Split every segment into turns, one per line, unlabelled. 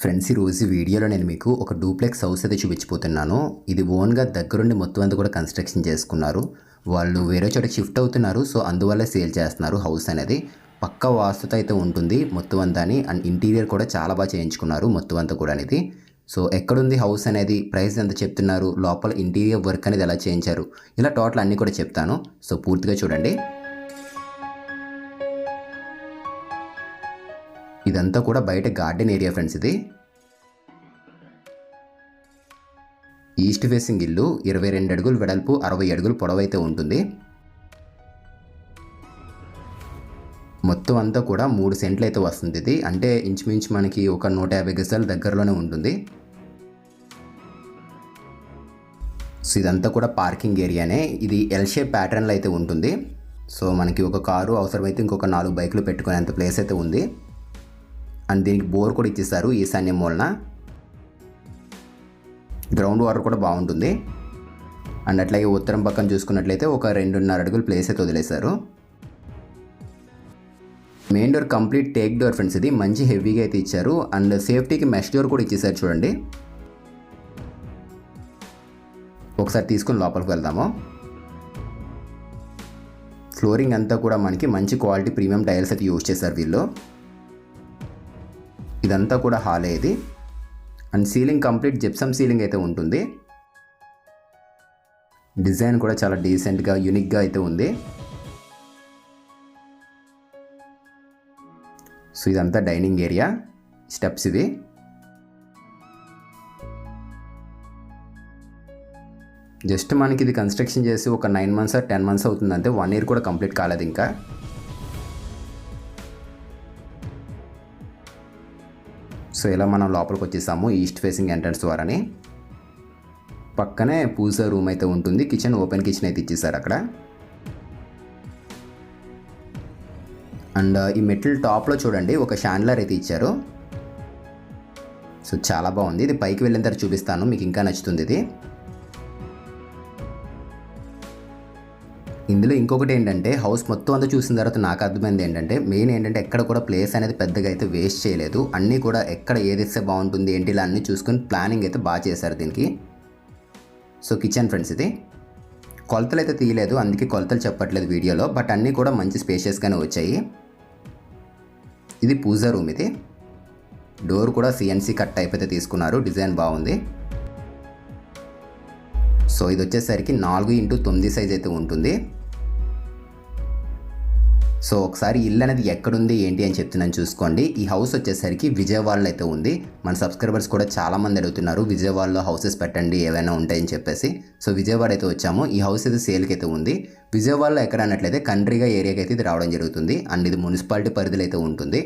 Friends ఈ రోజు వీడియోలో నేను మీకు ఒక డూప్లెక్స్ హౌస్ అయితే చూపించిపోతున్నాను ఇది ఓన్గా దగ్గరుండి మొత్తం అంతా కూడా కన్స్ట్రక్షన్ చేసుకున్నారు. వాళ్ళు వేరే చోట షిఫ్ట్ అవుతున్నారు సో అందువల్ల సేల్ చేస్తున్నారు హౌస్ అనేది. పక్క వాస్తుత అయితే ఉంటుంది మొత్తం అంతా అని అండ్ ఇంటీరియర్ కూడా చాలా బాగా చేయించుకున్నారు మొత్తం అంతా కూడా అనేది. సో ఎక్కడుంది హౌస్ అనేది? ప్రైస్ ఎంత చెప్తున్నారు? లోపల ఇంటీరియర్ వర్క్ అనేది ఎలా చేయించారు? ఇలా టోటల్ అన్నీ కూడా చెప్తాను. సో పూర్తిగా చూడండి. ఇదంతా కూడా బయట గార్డెన్ ఏరియా ఫ్రెండ్స్ ఇది. ఈస్ట్ ఫేసింగ్ ఇల్లు ఇరవై రెండు అడుగులు వెడల్పు అరవై అడుగులు పొడవైతే ఉంటుంది. మొత్తం అంతా కూడా మూడు సెంట్లు అయితే వస్తుంది ఇది. అంటే ఇంచుమించు మనకి ఒక నూట యాభై గజాల దగ్గరలోనే ఉంటుంది. సో ఇదంతా కూడా పార్కింగ్ ఏరియానే. ఇది ఎల్ షేప్ ప్యాటర్న్లో అయితే ఉంటుంది. సో మనకి ఒక కారు అవసరమైతే ఇంకొక నాలుగు బైకులు పెట్టుకునేంత ప్లేస్ అయితే ఉంది. అండ్ దీనికి బోర్ కూడా ఇచ్చేసారు ఈశాన్య మూలన గ్రౌండ్ వాటర్ కూడా బాగుంటుంది. అండ్ అట్లాగే ఉత్తరం పక్కన చూసుకున్నట్లయితే ఒక రెండున్నర అడుగులు ప్లేస్ అయితే వదిలేశారు. Main door complete teak door friends ఇది. మంచి హెవీగా అయితే ఇచ్చారు. అండ్ సేఫ్టీకి మెష్ డోర్ కూడా ఇచ్చేసారు చూడండి. ఒకసారి తీసుకుని లోపలికి వెళ్దాము. ఫ్లోరింగ్ అంతా కూడా మనకి మంచి క్వాలిటీ ప్రీమియం టైల్స్ అయితే యూజ్ చేశారు వీళ్ళు. ఇదంతా కూడా హాలే ఇది. And ceiling complete gypsum ceiling అయితే ఉంటుంది. డిజైన్ కూడా చాలా డీసెంట్గా యూనిక్గా అయితే ఉంది. సో ఇదంతా డైనింగ్ ఏరియా స్టెప్స్ ఇవి. జస్ట్ మనకి ఇది కన్స్ట్రక్షన్ చేసి ఒక నైన్ మంత్స్ టెన్ మంత్స్ అవుతుంది అంతే వన్ ఇయర్ కూడా కంప్లీట్ కాలేదు ఇంకా. సో ఇలా మనం లోపలికి వచ్చేసాము ఈస్ట్ ఫేసింగ్ ఎంట్రన్స్ ద్వారాని. పక్కనే పూజ రూమ్ అయితే ఉంటుంది కిచెన్ ఓపెన్ కిచెన్ అయితే ఇచ్చేసారు అక్కడ. అండ్ ఈ మెటల్ టాప్లో చూడండి ఒక షాండ్లర్ అయితే ఇచ్చారు. సో చాలా బాగుంది. ఇది పైకి వెళ్ళిన తర్వాత చూపిస్తాను మీకు ఇంకా నచ్చుతుంది ఇది. ఇందులో ఇంకొకటి ఏంటంటే హౌస్ మొత్తం అంతా చూసిన తర్వాత నాకు అర్థమైంది ఏంటంటే మెయిన్ ఏంటంటే ఎక్కడ కూడా ప్లేస్ అనేది పెద్దగా అయితే వేస్ట్ చేయలేదు. అన్నీ కూడా ఎక్కడ ఏది ఇస్తే బాగుంటుంది ఏంటి ఇలా అన్నీ చూసుకొని ప్లానింగ్ అయితే బాగా చేశారు దీనికి. సో కిచెన్ ఫ్రెండ్స్ ఇది. కొలతలు అయితే తీయలేదు అందుకే కొలతలు చెప్పట్లేదు వీడియోలో బట్ అన్నీ కూడా మంచి స్పేషియస్గానే వచ్చాయి. ఇది పూజా రూమ్ ఇది. డోర్ కూడా సిఎన్సీ కట్ టైప్ అయితే తీసుకున్నారు డిజైన్ బాగుంది. సో ఇది వచ్చేసరికి నాలుగు ఇంటూ తొమ్మిది సైజ్ అయితే ఉంటుంది. సో ఒకసారి ఇల్లు అనేది ఎక్కడుంది ఏంటి అని చెప్తున్నాను చూసుకోండి. ఈ హౌస్ వచ్చేసరికి విజయవాడలో అయితే ఉంది. మన సబ్స్క్రైబర్స్ కూడా చాలామంది అడుగుతున్నారు విజయవాడలో హౌసెస్ పెట్టండి ఏవైనా ఉంటాయని చెప్పేసి. సో విజయవాడ అయితే వచ్చాము. ఈ హౌస్ అయితే సేల్కి అయితే ఉంది. విజయవాడలో ఎక్కడ అన్నట్లయితే కంట్రీగా ఏరియాకి అయితే ఇది రావడం జరుగుతుంది. అండ్ ఇది మున్సిపాలిటీ పరిధిలో అయితే ఉంటుంది.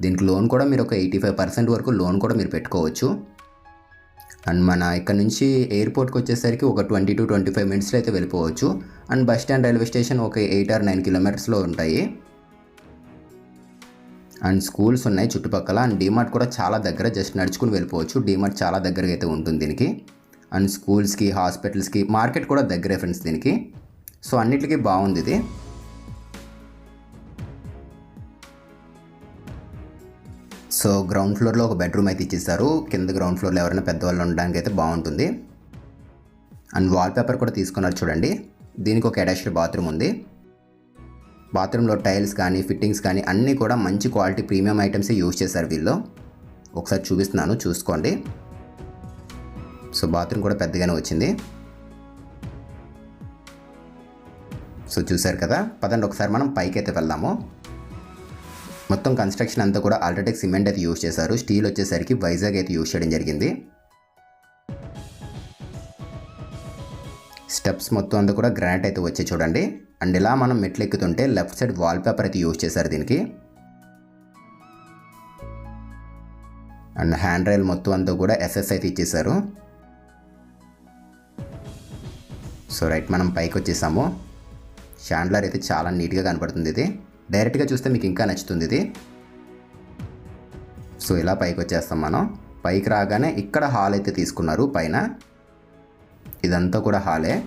దీనికి లోన్ కూడా మీరు ఒక ఎయిటీ ఫైవ్ పర్సెంట్ వరకు లోన్ కూడా మీరు పెట్టుకోవచ్చు. అండ్ మన ఇక్కడ నుంచి ఎయిర్పోర్ట్కి వచ్చేసరికి ఒక ట్వంటీ టు ట్వంటీ ఫైవ్ మినిట్స్లో అయితే వెళ్ళిపోవచ్చు. And bus stand railway station ఒక ఎయిట్ ఆర్ నైన్ కిలోమీటర్స్లో ఉంటాయి. అండ్ స్కూల్స్ ఉన్నాయి చుట్టుపక్కల. అండ్ డీమార్ట్ కూడా చాలా దగ్గర జస్ట్ నడుచుకుని వెళ్ళిపోవచ్చు. డీమార్ట్ చాలా దగ్గరగా అయితే ఉంటుంది దీనికి. అండ్ స్కూల్స్కి హాస్పిటల్స్కి మార్కెట్ కూడా దగ్గరే ఫ్రెండ్స్ దీనికి. సో అన్నిటికీ బాగుంది ఇది. సో గ్రౌండ్ ఫ్లోర్లో ఒక బెడ్రూమ్ అయితే ఇచ్చేసారు కింద గ్రౌండ్ ఫ్లోర్లో ఎవరైనా పెద్దవాళ్ళు ఉండడానికి అయితే బాగుంటుంది. అండ్ వాల్పేపర్ కూడా తీసుకున్నారు చూడండి. దీనికి ఒక అటాచ్డ్ బాత్రూమ్ ఉంది. బాత్రూంలో టైల్స్ కానీ ఫిట్టింగ్స్ కానీ అన్నీ కూడా మంచి క్వాలిటీ ప్రీమియం ఐటమ్స్ యూజ్ చేశారు వీళ్ళు. ఒకసారి చూపిస్తున్నాను చూసుకోండి. సో బాత్రూమ్ కూడా పెద్దగానే వచ్చింది. సో చూసారు కదా? పదండి ఒకసారి మనం పైకి అయితే వెళ్దాము. మొత్తం కన్స్ట్రక్షన్ అంతా కూడా అల్ట్రాటెక్ సిమెంట్ అయితే యూజ్ చేశారు. స్టీల్ వచ్చేసరికి వైజాగ్ అయితే యూజ్ చేయడం జరిగింది. స్టెప్స్ మొత్తం అంతా కూడా గ్రానైట్ అయితే వచ్చే చూడండి. అండ్ ఇలా మనం మెట్లు ఎక్కుతుంటే లెఫ్ట్ సైడ్ వాల్ పేపర్ అయితే యూజ్ చేశారు దీనికి. అండ్ హ్యాండ్ రైల్ మొత్తం అంతా కూడా ఎస్ఎస్ అయితే ఇచ్చేసారు సో రైట్ మనం పైకి వచ్చేసాము. షాండ్లర్ అయితే చాలా నీట్గా కనపడుతుంది ఇది. డైరెక్ట్గా చూస్తే మీకు ఇంకా నచ్చుతుంది ఇది. సో ఇలా పైకి వచ్చేస్తాం మనం. పైకి రాగానే ఇక్కడ హాల్ అయితే తీసుకున్నారు పైన. ఇదంతా కూడా హాలే.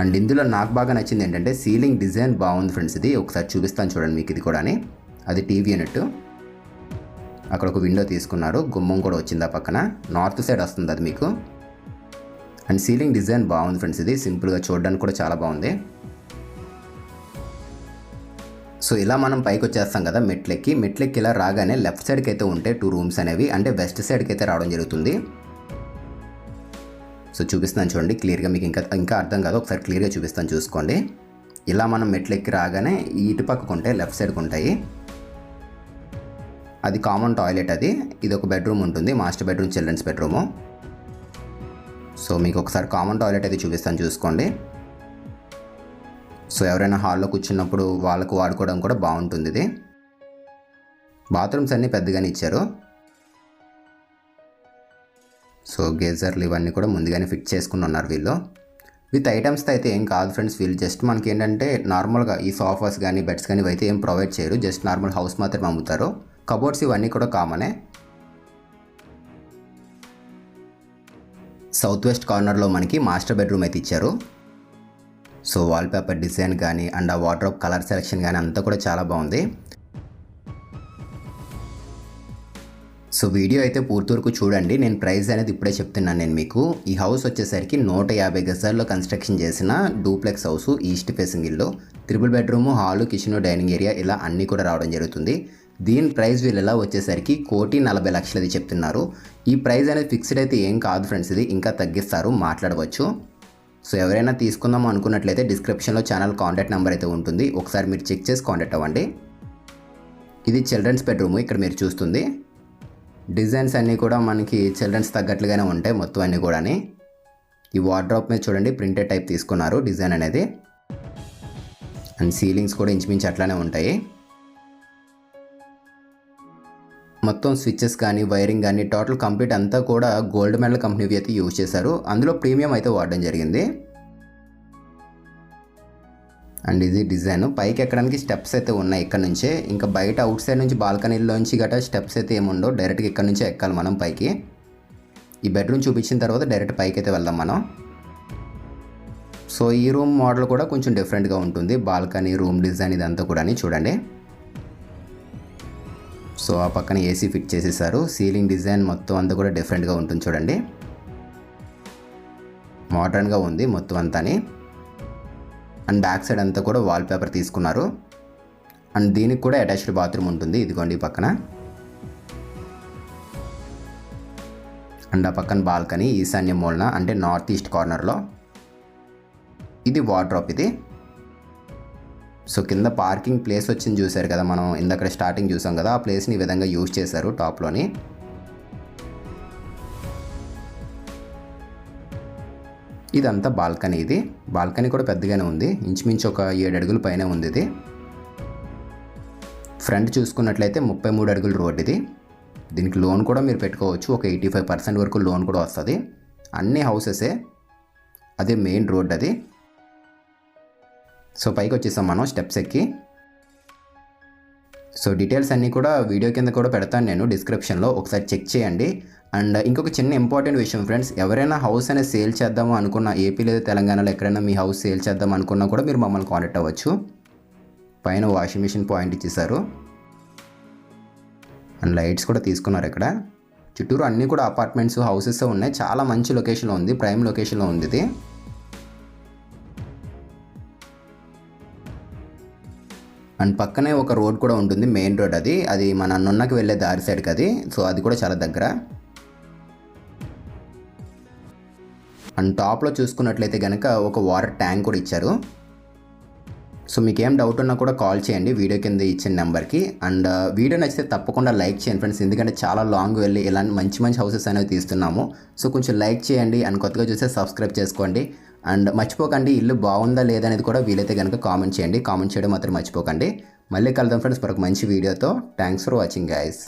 అండ్ ఇందులో నాకు బాగా నచ్చింది ఏంటంటే సీలింగ్ డిజైన్ బాగుంది ఫ్రెండ్స్ ఇది. ఒకసారి చూపిస్తాను చూడండి మీకు ఇది కూడా అది టీవీ యూనిట్. అక్కడ ఒక విండో తీసుకున్నారు. గుమ్మం కూడా వచ్చింది ఆ పక్కన. నార్త్ సైడ్ వస్తుంది అది మీకు. అండ్ సీలింగ్ డిజైన్ బాగుంది ఫ్రెండ్స్ ఇది. సింపుల్గా చూడడానికి కూడా చాలా బాగుంది. సో ఇలా మనం పైకి వచ్చేస్తాం కదా మెట్లెక్కి. మెట్లెక్కి ఇలా రాగానే లెఫ్ట్ సైడ్కి అయితే ఉంటే టూ రూమ్స్ అనేవి అంటే వెస్ట్ సైడ్కి అయితే రావడం జరుగుతుంది. సో చూపిస్తాను చూడండి క్లియర్గా మీకు ఇంకా ఇంకా అర్థం కాదు. ఒకసారి క్లియర్గా చూపిస్తాను చూసుకోండి. ఇలా మనం మెట్లెక్కి రాగానే ఇటు పక్కకు ఉంటాయి లెఫ్ట్ సైడ్కి ఉంటాయి. అది కామన్ టాయిలెట్ అది. ఇది ఒక బెడ్రూమ్ ఉంటుంది master bedroom children's bedroom. So మీకు ఒకసారి కామన్ టాయిలెట్ అయితే చూపిస్తాను చూసుకోండి. సో ఎవరైనా హాల్లో కూర్చున్నప్పుడు వాళ్ళకు వాడుకోవడం కూడా బాగుంటుంది ఇది. బాత్రూమ్స్ అన్నీ పెద్దగానే ఇచ్చారు. సో గేజర్లు ఇవన్నీ కూడా ముందుగానే ఫిట్ చేసుకుని ఉన్నారు వీళ్ళు. విత్ ఐటమ్స్తో అయితే ఏం కాదు ఫ్రెండ్స్ వీళ్ళు జస్ట్ మనకి ఏంటంటే నార్మల్గా ఈ సోఫాస్ కానీ బెడ్స్ కానీ ఇవైతే ఏం ప్రొవైడ్ చేయరు. జస్ట్ నార్మల్ హౌస్ మాత్రమే అమ్ముతారు. కబోర్డ్స్ ఇవన్నీ కూడా కామనే. సౌత్ వెస్ట్ కార్నర్లో మనకి మాస్టర్ బెడ్రూమ్ అయితే ఇచ్చారు. సో వాల్పేపర్ డిజైన్ కానీ అండ్ ఆ వాటర్ కలర్ సెలెక్షన్ కానీ అంతా కూడా చాలా బాగుంది. సో వీడియో అయితే పూర్తి వరకు చూడండి. నేను ప్రైస్ అనేది ఇప్పుడే చెప్తున్నాను నేను మీకు. ఈ హౌస్ వచ్చేసరికి నూట యాభై గజాల్లో కన్స్ట్రక్షన్ చేసిన డూప్లెక్స్ హౌస్ ఈస్ట్ ఫేసింగ్ ఇల్లు. Triple bedroom hall kitchen dining area ఇలా అన్నీ కూడా రావడం జరుగుతుంది. దీని ప్రైస్ వీళ్ళు ఎలా వచ్చేసరికి కోటి నలభై లక్షలది చెప్తున్నారు. ఈ ప్రైస్ అనేది ఫిక్స్డ్ అయితే ఏం కాదు ఫ్రెండ్స్ ఇది. ఇంకా తగ్గిస్తారు మాట్లాడవచ్చు. సో ఎవరైనా తీసుకుందాం అనుకున్నట్లయితే డిస్క్రిప్షన్లో ఛానల్ కాంటాక్ట్ నెంబర్ అయితే ఉంటుంది. ఒకసారి మీరు చెక్ చేసి కాంటాక్ట్ అవ్వండి. ఇది చిల్డ్రన్స్ బెడ్రూమ్ ఇక్కడ మీరు చూస్తుంది. డిజైన్స్ అన్నీ కూడా మనకి చిల్డ్రన్స్ తగ్గట్లుగానే ఉంటాయి మొత్తం అన్నీ కూడా ఈ వార్డ్రాప్ మీద చూడండి ప్రింటెడ్ టైప్ తీసుకున్నారు డిజైన్ అనేది. అండ్ సీలింగ్స్ కూడా ఇంచుమించు అట్లానే ఉంటాయి. మొత్తం స్విచ్చెస్ కానీ వైరింగ్ కానీ టోటల్ కంప్లీట్ అంతా కూడా గోల్డ్ మెడల్ కంపెనీవి అయితే యూజ్ చేశారు. అందులో ప్రీమియం అయితే వాడడం జరిగింది. అండ్ ఇది డిజైన్ పైకి ఎక్కడానికి స్టెప్స్ అయితే ఉన్నాయి ఇక్కడ నుంచే. ఇంకా బయట అవుట్ సైడ్ నుంచి బాల్కనీలోంచి గట్రా స్టెప్స్ అయితే ఏముండవు డైరెక్ట్గా ఇక్కడ నుంచే ఎక్కాలి మనం పైకి. ఈ బెడ్రూమ్ చూపించిన తర్వాత డైరెక్ట్ పైకి అయితే వెళ్దాం మనం. సో ఈ రూమ్ మోడల్ కూడా కొంచెం డిఫరెంట్గా ఉంటుంది. బాల్కనీ రూమ్ డిజైన్ ఇదంతా కూడా చూడండి. సో ఆ పక్కన ఏసీ ఫిట్ చేసేసారు. సీలింగ్ డిజైన్ మొత్తం అంతా కూడా డిఫరెంట్గా ఉంటుంది చూడండి. మోడర్న్గా ఉంది మొత్తం అంతాని. అండ్ బ్యాక్ సైడ్ అంతా కూడా వాల్ పేపర్ తీసుకున్నారు. అండ్ దీనికి కూడా అటాచ్డ్ బాత్రూమ్ ఉంటుంది. ఇదిగోండి పక్కన. అండ్ ఆ పక్కన బాల్కనీ ఈశాన్య మూలన అంటే నార్త్ ఈస్ట్ కార్నర్లో ఇది వార్డ్రాప్ ఇది. సో కింద పార్కింగ్ ప్లేస్ వచ్చింది చూసారు కదా మనం ఇందక్కడ స్టార్టింగ్ చూసాం కదా ఆ ప్లేస్ని ఈ విధంగా యూజ్ చేశారు టాప్లోని ఇదంతా బాల్కనీ ఇది. బాల్కనీ కూడా పెద్దగానే ఉంది. ఇంచుమించు ఒక ఏడు అడుగుల పైన ఉంది ఇది. ఫ్రంట్ చూసుకున్నట్లయితే ముప్పై మూడు అడుగుల రోడ్ ఇది. దీనికి లోన్ కూడా మీరు పెట్టుకోవచ్చు. ఒక ఎయిటీ ఫైవ్ పర్సెంట్ వరకు లోన్ కూడా వస్తుంది. అన్ని హౌసెసే అదే మెయిన్ రోడ్ అది. సో పైకి వచ్చేసాం మనం స్టెప్స్ ఎక్కి సో డీటెయిల్స్ అన్నీ కూడా వీడియో కింద కూడా పెడతాను నేను డిస్క్రిప్షన్లో. ఒకసారి చెక్ చేయండి. అండ్ ఇంకొక చిన్న ఇంపార్టెంట్ విషయం ఫ్రెండ్స్ ఎవరైనా హౌస్ అనేది సేల్ చేద్దాము అనుకున్న ఏపీ లేదా తెలంగాణలో ఎక్కడైనా మీ హౌస్ సేల్ చేద్దాం అనుకున్నా కూడా మీరు మమ్మల్ని కాంటాక్ట్ అవ్వచ్చు. పైన వాషింగ్ మిషన్ పాయింట్ ఇచ్చేసారు అండ్ లైట్స్ కూడా తీసుకున్నారు ఇక్కడ. చుట్టూరు అన్నీ కూడా అపార్ట్మెంట్స్ హౌసెస్ ఉన్నాయి. చాలా మంచి లొకేషన్లో ఉంది. ప్రైమ్ లొకేషన్లో ఉంది ఇది. అండ్ పక్కనే ఒక రోడ్ కూడా ఉంటుంది మెయిన్ రోడ్ అది. అది మన నున్నకి వెళ్ళే దారి సైడ్కి అది. సో అది కూడా చాలా దగ్గర. అండ్ టాప్లో చూసుకున్నట్లయితే కనుక ఒక వాటర్ ట్యాంక్ కూడా ఇచ్చారు. సో మీకు ఏం డౌట్ ఉన్నా కూడా కాల్ చేయండి వీడియో కింద ఇచ్చిన నెంబర్కి అండ్ వీడియో నచ్చితే తప్పకుండా లైక్ చేయండి ఫ్రెండ్స్. ఎందుకంటే చాలా లాంగ్ వెళ్ళి ఇలాంటి మంచి మంచి హౌసెస్ అనేవి తీస్తున్నాము. సో కొంచెం లైక్ చేయండి అండ్ కొత్తగా చూస్తే సబ్స్క్రైబ్ చేసుకోండి. అండ్ మర్చిపోకండి ఇల్లు బాగుందా లేదా అనేది కూడా వీలైతే కనుక కామెంట్ చేయండి. కామెంట్ చేయడం మాత్రం మర్చిపోకండి. మళ్ళీ కలుద్దాం ఫ్రెండ్స్ మరొక మంచి వీడియోతో థ్యాంక్స్ ఫర్ వాచింగ్ గైస్